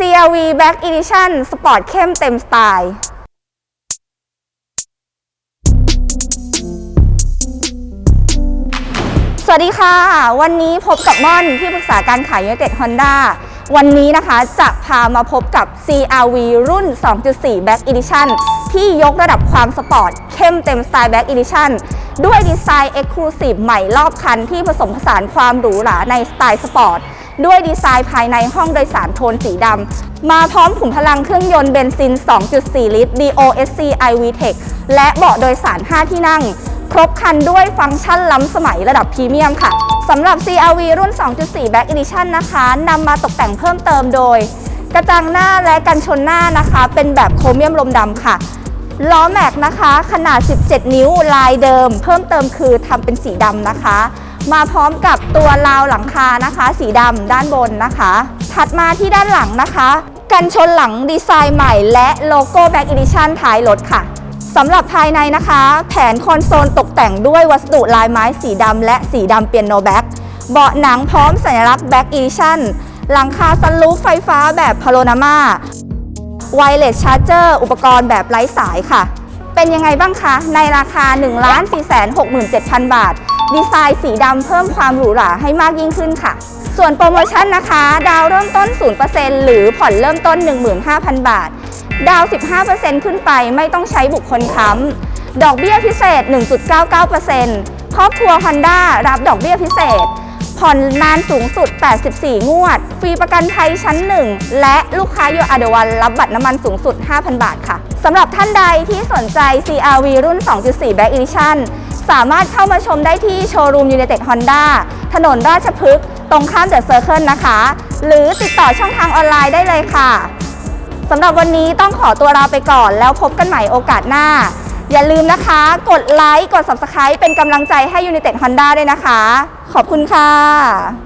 CRV Black Edition สปอร์ตเข้มเต็มสไตล์ สวัสดีค่ะ วันนี้พบกับม่อนที่ปรึกษาการขายยูเต็ดฮอนด้าวันนี้นะคะจะพามาพบกับ CRV รุ่น 2.4 Back Edition ที่ยกระดับความสปอร์ตเข้มเต็มสไตล์ Back Edition ด้วยดีไซน์ Exclusive ใหม่รอบคันที่ผสมผสานความหรูหราในสไตล์สปอร์ต ด้วยดีไซน์ภายในห้องโดยสารโทนสีดำ มาพร้อมขุมพลังเครื่องยนต์เบนซิน 2.4 ลิตร DOSC iVTEC และเบาะโดยสาร 5 ที่นั่ง ครบครันด้วยฟังก์ชันล้ำสมัยระดับพรีเมียมค่ะสำหรับ CRV รุ่น 2.4 Back Edition นะคะนำมาตกแต่งเพิ่มเติมโดย กระจังหน้าและกันชนหน้านะคะ เป็นแบบโครเมียมลมดำค่ะล้อแม็กนะคะ ขนาด 17 นิ้วลายเดิม เพิ่มเติมคือทำเป็นสีดำนะคะ มาพร้อมกับตัวราวหลังคานะคะ สีดำด้านบนนะคะ ถัดมาที่ด้านหลังนะคะ กันชนหลังดีไซน์ใหม่ และโลโก้ Back Edition ท้ายรถค่ะสำหรับภายในนะคะ แผนคอนโซลตกแต่งด้วยวัสดุลายไม้สีดำและสีดำเปียโนแบ็กเบาะหนังพร้อมสัญลักษณ์ Back Edition หลังคาซันรูฟไฟฟ้าแบบพาโรนามาไวเลสชาร์เจอร์อุปกรณ์แบบไร้สายค่ะ เป็นยังไงบ้างคะ ในราคา 1 4 6 7 0 0 0 บาท ดีไซน์สีดำเพิ่มความหรูหราให้มากยิ่งขึ้นค่ะ ส่วนโปรโมชั่นนะคะ ดาวเริ่มต้น 0%หรือผ่อนเริ่มต้น 15,000 บาท ดาว 15%ขึ้นไปไม่ต้องใช้บุคคลค้ำดอกเบี้ยพิเศษ 1.99%ครอบครัว Honda รับดอกเบี้ยพิเศษผ่อนนานสูงสุด 84 งวด ฟรีประกันภัยชั้น 1 และลูกค้าโยอาเดวันรับบัตรน้ำมันสูงสุด 5,000 บาทค่ะ สำหรับท่านใดที่สนใจ CRV รุ่น 2.4 Back Edition สามารถเข้ามาชมได้ที่โชว์รูมยูเนเต็ดฮอนด้าถนนราชพฤกษ์ตรงข้ามเดอะเซอร์เคิลนะคะ หรือติดต่อช่องทางออนไลน์ได้เลยค่ะสำหรับวันนี้ต้องขอตัวลาไปก่อน แล้วพบกันใหม่โอกาสหน้า อย่าลืมนะคะ กดไลค์กด Subscribe เป็นกำลังใจให้ United Honda ด้วยนะคะ ขอบคุณค่ะ